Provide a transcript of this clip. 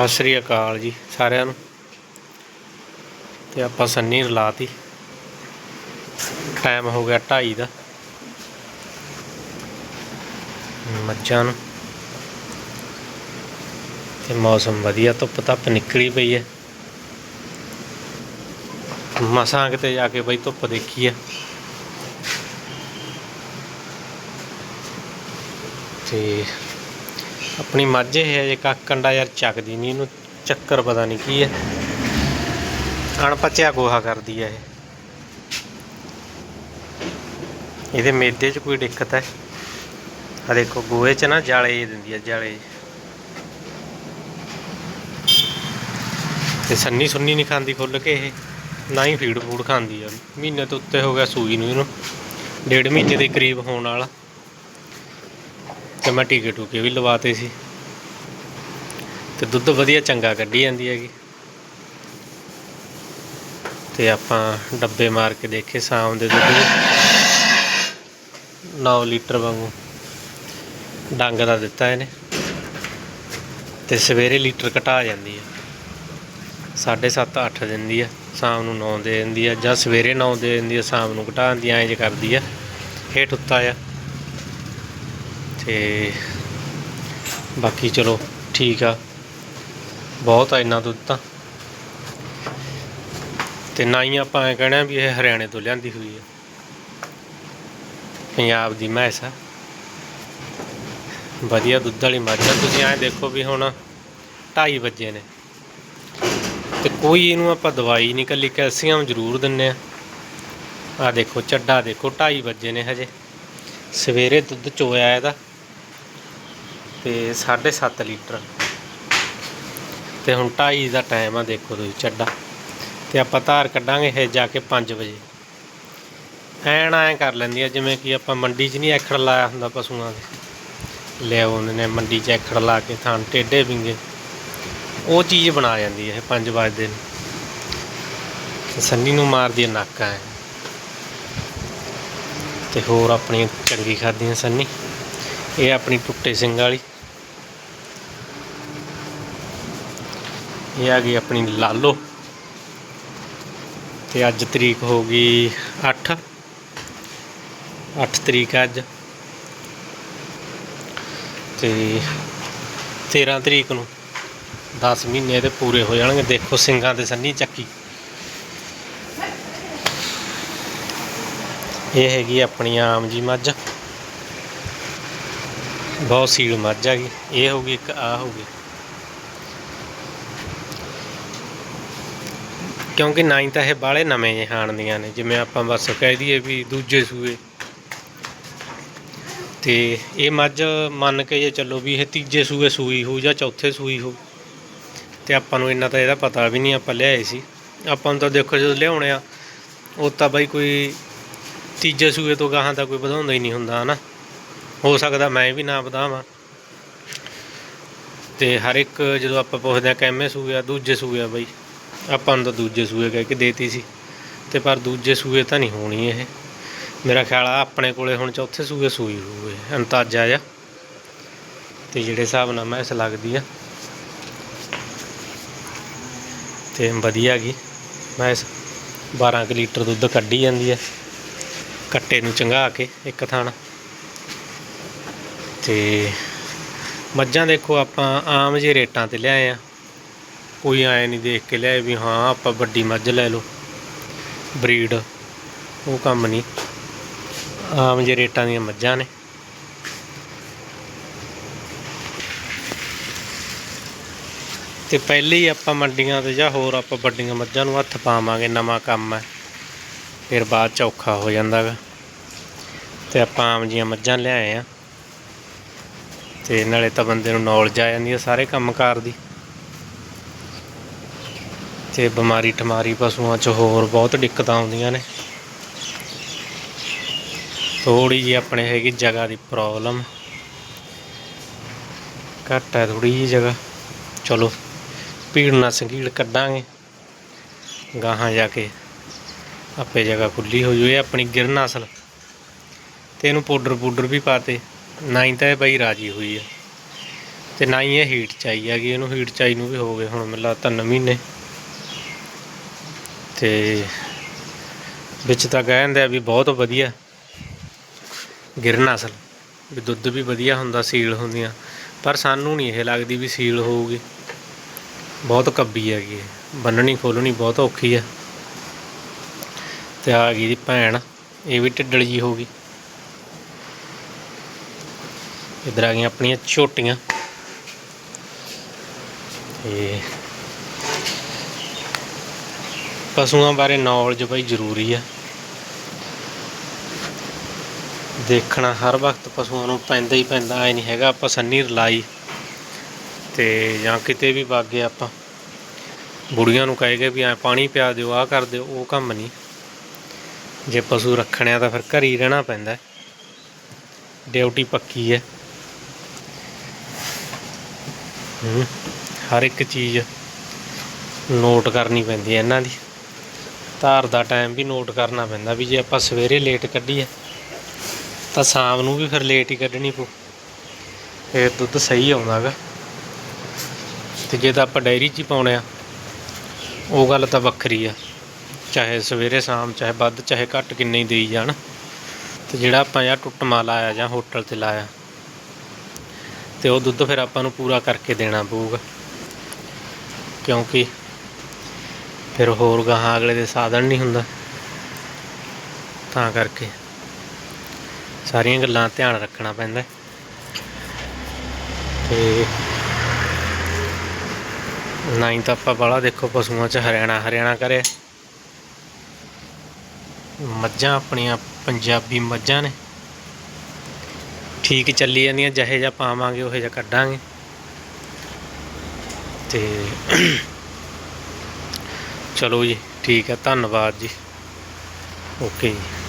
ਸਤਿ ਸ੍ਰੀ ਅਕਾਲ ਜੀ ਸਾਰਿਆਂ ਨੂੰ। ਤੇ ਆਪਾਂ ਸੰਨੀ ਰਲਾਤੀ ਟਾਈਮ ਹੋ ਗਿਆ 2:30 ਦਾ। ਮੱਝਾਂ ਨੂੰ। ਤੇ ਮੌਸਮ ਵਧੀਆ, ਧੁੱਪ ਧੱਪ ਨਿਕਲੀ ਪਈ ਹੈ। ਮਸਾਂ ਕਿਤੇ ਜਾ ਕੇ ਬਈ ਧੁੱਪ ਦੇਖੀ ਆ। ਤੇ ਆਪਣੀ ਮੱਝ ਹੈ, ਜੇ ਕੱਖ ਕੰਡਾ ਯਾਰ ਚੱਕਦੀ ਨਹੀਂ ਇਹਨੂੰ ਚੱਕਰ ਪਤਾ ਨਹੀਂ ਕੀ ਹੈ। ਅਣਪਚਿਆ ਗੋਹਾ ਕਰਦੀ ਹੈ ਇਹ। ਇਹਦੇ ਮੇਦੇ 'ਚ ਕੋਈ ਦਿੱਕਤ ਹੈ? ਆ ਦੇਖੋ, ਗੋਹੇ 'ਚ ਨਾ ਜਾਲੇ ਦਿੰਦੀ ਹੈ, ਜਾਲੇ ਤੇ ਸੰਨੀ ਸੁੰਨੀ ਨਹੀਂ ਖਾਂਦੀ ਖੁੱਲ ਕੇ ਇਹ, ਨਾ ਹੀ ਫੀਡ ਫੂਡ ਖਾਂਦੀ ਆ। ਮਹੀਨੇ ਤੋਂ ਉੱਤੇ ਹੋ ਗਿਆ ਸੂਈ ਨੂੰ ਇਹਨੂੰ। ਡੇਢ ਮਹੀਨੇ ਦੇ ਕਰੀਬ ਹੋਣ ਵਾਲਾ। ਤੇ ਮੈਂ ਟੀਕੇ ਟੂਕੇ ਵੀ ਲਵਾਤੇ ਸੀ। ਤੇ ਦੁੱਧ ਵਧੀਆ ਚੰਗਾ ਕੱਢੀ ਜਾਂਦੀ ਹੈਗੀ। ਤੇ ਆਪਾਂ ਡੱਬੇ ਮਾਰ ਕੇ ਦੇਖੇ ਸ਼ਾਮ ਦੇ ਦੁੱਧ ਦੇ 9 ਲੀਟਰ ਵਾਂਗੂ ਡੰਗ ਦਾ ਦਿੱਤਾ ਇਹਨੇ। ਤੇ ਸਵੇਰੇ ਲੀਟਰ ਘਟਾ ਜਾਂਦੀ ਹੈ 7.5 8 ਦਿੰਦੀ ਆ, ਸ਼ਾਮ ਨੂੰ 9 ਦੇ ਦਿੰਦੀ ਆ ਜਾਂ ਸਵੇਰੇ 9 ਦੇ ਦਿੰਦੀ ਆ, ਸ਼ਾਮ ਨੂੰ ਘਟਾ ਦਿੰਦੀ ਆ, ਐਂ ਜੇ ਕਰਦੀ ਆ। ਹੇਠ ਉੱਤਾ ਆ। ਤੇ ਬਾਕੀ ਚਲੋ ਠੀਕ ਆ। ਬਹੁਤ ਆ ਇੰਨਾ ਦੁੱਧ ਤਾਂ। ਤੇ ਨਾ ਹੀ ਆਪਾਂ ਐ ਕਹਿਣਾ ਵੀ ਇਹ ਹਰਿਆਣੇ ਤੋਂ ਲਿਆਂਦੀ ਹੋਈ ਹੈ ਪੰਜਾਬ ਦੀ ਮੈਸ ਆ। ਵਧੀਆ ਦੁੱਧ ਵਾਲੀ ਮੱਝ ਆ। ਤੁਸੀਂ ਐਂ ਦੇਖੋ ਵੀ ਹੁਣ 2:30 ਵਜੇ ਨੇ। ਤੇ ਕੋਈ ਇਹਨੂੰ ਆਪਾਂ ਦਵਾਈ ਨਹੀਂ ਕੱਲੀ, ਕੈਲਸ਼ੀਅਮ ਜ਼ਰੂਰ ਦਿੰਨੇ ਆ। ਆ ਦੇਖੋ, ਚੱਡਾ ਦੇਖੋ 2:30 ਵਜੇ ਨੇ ਹਜੇ। ਸਵੇਰੇ ਦੁੱਧ ਚੋਇਆ ਇਹਦਾ। ਤੇ 7.5 ਲੀਟਰ। ਤੇ ਹੁਣ 2:30 ਦਾ ਟਾਈਮ ਆ ਦੇਖੋ ਤੁਸੀਂ ਚੱਡਾ। ਤੇ ਆਪਾਂ ਧਾਰ ਕੱਢਾਂਗੇ, ਇਹ ਜਾ ਕੇ 5 ਵਜੇ। ਐਨ ਐ ਕਰ ਲੈਂਦੀ ਆ, ਜਿਵੇਂ ਕਿ ਆਪਾਂ ਮੰਡੀ 'ਚ ਨਹੀਂ ਐਖੜ ਲਾਇਆ ਹੁੰਦਾ ਪਸ਼ੂਆਂ ਦੇ। ਲੈ ਆਉਂਦੇ ਨੇ ਮੰਡੀ 'ਚ ਐਖੜ ਲਾ ਕੇ ਥਾਂ ਟੇਢੇ ਵਿੰਗੇ। ਉਹ ਚੀਜ਼ ਬਣਾ ਜਾਂਦੀ ਹੈ ਇਹ 5 ਵਜੇ ਨੂੰ। ਸੰਨੀ ਨੂੰ ਮਾਰਦੀ ਹੈ ਨੱਕ ਐ। ਤੇ ਹੋਰ ਆਪਣੀ ਚੰਗੀ ਖਾਦੀਆਂ ਸੰਨੀ। ਇਹ ਆਪਣੀ ਟੁੱਟੇ ਸਿੰਘ ਵਾਲੀ। ਇਹ ਆ ਗਈ ਆਪਣੀ ਲਾਲੋ। ਤੇ ਅੱਜ ਤਰੀਕ ਹੋ ਗਈ 8 8 ਤਰੀਕ ਅੱਜ। ਤੇ 13 ਤਰੀਕ ਨੂੰ 10 ਮਹੀਨੇ ਤੇ ਪੂਰੇ ਹੋ ਜਾਣਗੇ। ਦੇਖੋ ਸਿੰਘਾਂ ਤੇ ਸੰਨੀ ਚੱਕੀ। ਇਹ ਹੈਗੀ ਆਪਣੀ ਆਮ ਜੀ ਮੱਝ। ਬਹੁਤ ਸੀਲ ਮੱਝ ਹੈਗੀ ਇਹ ਹੋ ਗਈ ਇੱਕ ਆ ਗਈ। ਕਿਉਂਕਿ ਨਾ ਹੀ ਤਾਂ ਇਹ ਬਾਲੇ ਨਵੇਂ ਜਿਹੇ ਹਾਣਦੀਆਂ ਨੇ, ਜਿਵੇਂ ਆਪਾਂ ਬਸ ਕਹਿ ਦਈਏ ਵੀ ਦੂਜੇ ਸੂਏ। ਤੇ ਇਹ ਮੱਝ ਮੰਨ ਕੇ ਜੇ ਚੱਲੋ ਵੀ ਇਹ ਤੀਜੇ ਸੂਏ ਸੂਈ ਹੋ ਜਾਂ ਚੌਥੇ ਸੂਈ ਹੋ ਤੇ ਆਪਾਂ ਨੂੰ ਇੰਨਾ ਤਾਂ ਇਹਦਾ ਪਤਾ ਵੀ ਨਹੀਂ ਆਪਾਂ ਲਿਆਏ ਸੀ। ਆਪਾਂ ਨੂੰ ਤਾਂ ਦੇਖੋ ਜਦੋਂ ਲਿਆਉਣੇ ਆ, ਉਹ ਤਾਂ ਬਾਈ ਕੋਈ ਤੀਜੇ ਸੂਏ ਤੋਂ ਗਾਹਾਂ ਤਾਂ ਕੋਈ ਵਧਾਉਂਦਾ ਹੀ ਨਹੀਂ ਹੁੰਦਾ, ਹਨਾ। ਹੋ ਸਕਦਾ ਮੈਂ ਵੀ ਨਾ ਵਧਾਵਾਂ। ਤੇ ਹਰ ਇੱਕ ਜਦੋਂ ਆਪਾਂ ਪੁੱਛਦੇ ਆ ਕਿੰਨੇ ਸੂਏ ਆ, ਦੂਜੇ ਸੂਏ ਆ ਬਾਈ ਆਪਾਂ ਨੂੰ ਤਾਂ ਦੂਜੇ ਸੂਏ ਕਹਿ ਕੇ ਦੇਤੀ ਸੀ। ਤੇ ਪਰ ਦੂਜੇ ਸੂਏ ਤਾਂ ਨਹੀਂ ਹੋਣੀ ਇਹ। ਮੇਰਾ ਖਿਆਲ ਆ ਆਪਣੇ ਕੋਲੇ ਹੁਣ ਚੌਥੇ ਸੂਏ ਸੂਈ ਹੋਵੇ ਅੰਤਾਜਾ ਜਾ ਤੇ ਜਿਹੜੇ ਹਿਸਾਬ ਨਾਲ ਮੈਂ ਇਸ ਲੱਗਦੀ ਆ। ਤੇ ਵਧੀਆ ਗਈ ਇਸ 12 ਕੁ ਲੀਟਰ ਦੁੱਧ ਕੱਢੀ ਜਾਂਦੀ ਹੈ ਕੱਟੇ ਨੂੰ ਚੰਗਾ ਕੇ ਇੱਕ ਥਾਣਾ ਤੇ ਮੱਝਾਂ ਦੇਖੋ ਆਪਾਂ ਆਮ ਜੇ ਰੇਟਾਂ ਤੇ ਲਿਆਏ ਆ। ਕੋਈ ਐ ਨਹੀਂ ਦੇਖ ਕੇ ਲਿਆਏ ਵੀ ਹਾਂ, ਆਪਾਂ ਵੱਡੀ ਮੱਝ ਲੈ ਲਓ। ਬਰੀਡ, ਉਹ ਕੰਮ ਨਹੀਂ। ਆਮ ਜੇ ਰੇਟਾਂ ਦੀਆਂ ਮੱਝਾਂ ਨੇ। ਤੇ ਪਹਿਲੇ ਹੀ ਆਪਾਂ ਮੰਡੀਆਂ ਤੇ ਜਾਂ ਹੋਰ ਆਪਾਂ ਵੱਡੀਆਂ ਮੱਝਾਂ ਨੂੰ ਹੱਥ ਪਾਵਾਂਗੇ, ਨਵਾਂ ਕੰਮ ਹੈ। ਫਿਰ ਬਾਅਦ ਚ ਔਖਾ ਹੋ ਜਾਂਦਾ ਗਾ ਤੇ ਆਪਾਂ ਆਮ ਜੀਆਂ ਮੱਝਾਂ ਲਿਆਏ ਆ। ਤੇ ਨਾਲੇ ਤਾਂ ਬੰਦੇ ਨੂੰ ਨੌਲੇਜ ਆ ਜਾਂਦੀ ਹੈ ਸਾਰੇ ਕੰਮਕਾਰ ਦੀ। ਤੇ ਬਿਮਾਰੀ ਠਮਾਰੀ ਪਸ਼ੂਆਂ 'ਚ ਹੋਰ ਬਹੁਤ ਦਿੱਕਤਾਂ ਆਉਂਦੀਆਂ ਨੇ। ਥੋੜੀ ਜਿਹੀ ਆਪਣੇ ਹੈਗੀ ਜਗ੍ਹਾ ਦੀ ਪ੍ਰੋਬਲਮ। ਘੱਟ ਹੈ ਥੋੜੀ ਜਿਹੀ ਜਗ੍ਹਾ। ਚਲੋ, ਭੀੜ ਨਾਲ ਸੰਗੀੜ ਕੱਢਾਂਗੇ। ਗਾਹਾਂ ਜਾ ਕੇ ਆਪੇ ਜਗ੍ਹਾ ਖੁੱਲੀ ਹੋ ਜੂ ਆਪਣੀ ਗਿਰ ਨਸਲ ਤੇ ਇਹਨੂੰ ਪਾਊਡਰ ਪੂਡਰ ਵੀ ਪਾਤੇ, ਨਾ ਹੀ ਤਾਂ ਇਹ ਬਈ ਰਾਜੀ ਹੋਈ ਆ। ਤੇ ਨਾ ਹੀ ਇਹ ਹੀਟ ਚਾਈ ਹੈਗੀ, ਇਹਨੂੰ ਹੀਟ ਚਾਈ ਨੂੰ ਵੀ ਹੋ ਗਏ ਹੁਣ ਮੈਨੂੰ ਲੱਗਦਾ ਤਿੰਨ ਮਹੀਨੇ। ਤੇ ਵਿੱਚ ਤਾਂ ਕਹਿੰਦੇ ਆ ਵੀ ਬਹੁਤ ਵਧੀਆ ਗਿਰ ਅਸਲ, ਵੀ ਦੁੱਧ ਵੀ ਵਧੀਆ ਹੁੰਦਾ, ਸੀਲ ਹੁੰਦੀਆਂ। ਪਰ ਸਾਨੂੰ ਨਹੀਂ ਇਹ ਲੱਗਦੀ ਵੀ ਸੀਲ ਹੋਊਗੀ। ਬਹੁਤ ਕੱਬੀ ਹੈਗੀ ਇਹ। ਬੰਨਣੀ, ਖੋਲਣੀ ਬਹੁਤ ਔਖੀ ਹੈ ਤੇ ਆ ਗਈ ਦੀ ਭੈਣ, ਇਹ ਵੀ ਢਿੱਡਲ ਜੀ ਹੋ ਗਈ। ਇਧਰ ਆ ਗਈਆਂ ਆਪਣੀਆਂ ਝੋਟੀਆਂ ਤੇ ਪਸ਼ੂਆਂ ਬਾਰੇ ਨੌਲੇਜ ਬਈ ਜ਼ਰੂਰੀ ਆ। ਦੇਖਣਾ, ਹਰ ਵਕਤ ਪਸ਼ੂਆਂ ਨੂੰ ਪੈਂਦਾ ਹੀ ਪੈਂਦਾ, ਐ ਨਹੀਂ ਹੈਗਾ, ਆਪਾਂ ਸੰਨੀ ਰਲਾਈ ਤੇ ਜਾਂ ਕਿਤੇ ਵੀ ਵਗ ਆਪਾਂ। ਬੁੜੀਆਂ ਨੂੰ ਕਹੇ ਗਏ ਵੀ ਐ ਪਾਣੀ ਪਿਆ ਦਿਓ, ਆਹ ਕਰ ਦਿਓ, ਉਹ ਕੰਮ ਨਹੀਂ। ਜੇ ਪਸ਼ੂ ਰੱਖਣਿਆ ਤਾਂ ਫਿਰ ਘਰ ਹੀ ਰਹਿਣਾ ਪੈਂਦਾ। ਡਿਊਟੀ ਪੱਕੀ ਹੈ। ਹਰ ਇੱਕ ਚੀਜ਼ ਨੋਟ ਕਰਨੀ ਪੈਂਦੀ ਹੈ ਇਹਨਾਂ ਦੀ। ਧਾਰ ਦਾ ਟਾਈਮ ਵੀ ਨੋਟ ਕਰਨਾ ਪੈਂਦਾ ਵੀ ਜੇ ਆਪਾਂ ਸਵੇਰੇ ਲੇਟ ਕੱਢੀਏ, ਤਾਂ ਸ਼ਾਮ ਨੂੰ ਵੀ ਫਿਰ ਲੇਟ ਹੀ ਕੱਢਣੀ ਪਊ। ਫਿਰ ਦੁੱਧ ਸਹੀ ਆਉਂਦਾ ਗਾ ਤੇ ਜੇ ਤਾਂ ਆਪਾਂ ਡਾਇਰੀ 'ਚ ਹੀ ਪਾਉਣੇ ਆ, ਉਹ ਗੱਲ ਤਾਂ ਵੱਖਰੀ ਆ। ਚਾਹੇ ਸਵੇਰੇ ਸ਼ਾਮ, ਚਾਹੇ ਵੱਧ, ਚਾਹੇ ਘੱਟ ਕਿੰਨੇ ਹੀ ਦੇਈ ਜਾਣ। ਤੇ ਜਿਹੜਾ ਆਪਾਂ ਯਾਰ ਟੁੱਟਮਾ ਲਾਇਆ ਜਾਂ ਹੋਟਲ ਤੇ ਲਾਇਆ, ਤੇ ਉਹ ਦੁੱਧ ਫਿਰ ਆਪਾਂ ਨੂੰ ਪੂਰਾ ਕਰਕੇ ਦੇਣਾ ਪਊਗਾ। ਕਿਉਂਕਿ ਫਿਰ ਹੋਰ ਗਾਹਾਂ ਅਗਲੇ ਦੇ ਸਾਧਨ ਨਹੀਂ ਹੁੰਦਾ। ਤਾਂ ਕਰਕੇ ਸਾਰੀਆਂ ਗੱਲਾਂ ਧਿਆਨ ਰੱਖਣਾ ਪੈਂਦਾ। ਤੇ ਨਾ ਹੀ ਤਾਂ ਆਪਾਂ ਬਾਹਲਾ ਦੇਖੋ ਪਸ਼ੂਆਂ 'ਚ ਹਰਿਆਣਾ ਹਰਿਆਣਾ ਕਰੇ ਮੱਝਾਂ ਆਪਣੀਆਂ ਪੰਜਾਬੀ ਮੱਝਾਂ ਨੇ। ਠੀਕ ਚੱਲੀ ਜਾਂਦੀਆਂ, ਜਿਹੇ ਜਿਹਾ ਪਾਵਾਂਗੇ, ਉਹੇ ਜਿਹਾ ਕੱਢਾਂਗੇ। ਤੇ ਚਲੋ ਜੀ ਠੀਕ ਹੈ ਧੰਨਵਾਦ ਜੀ। ਓਕੇ ਜੀ।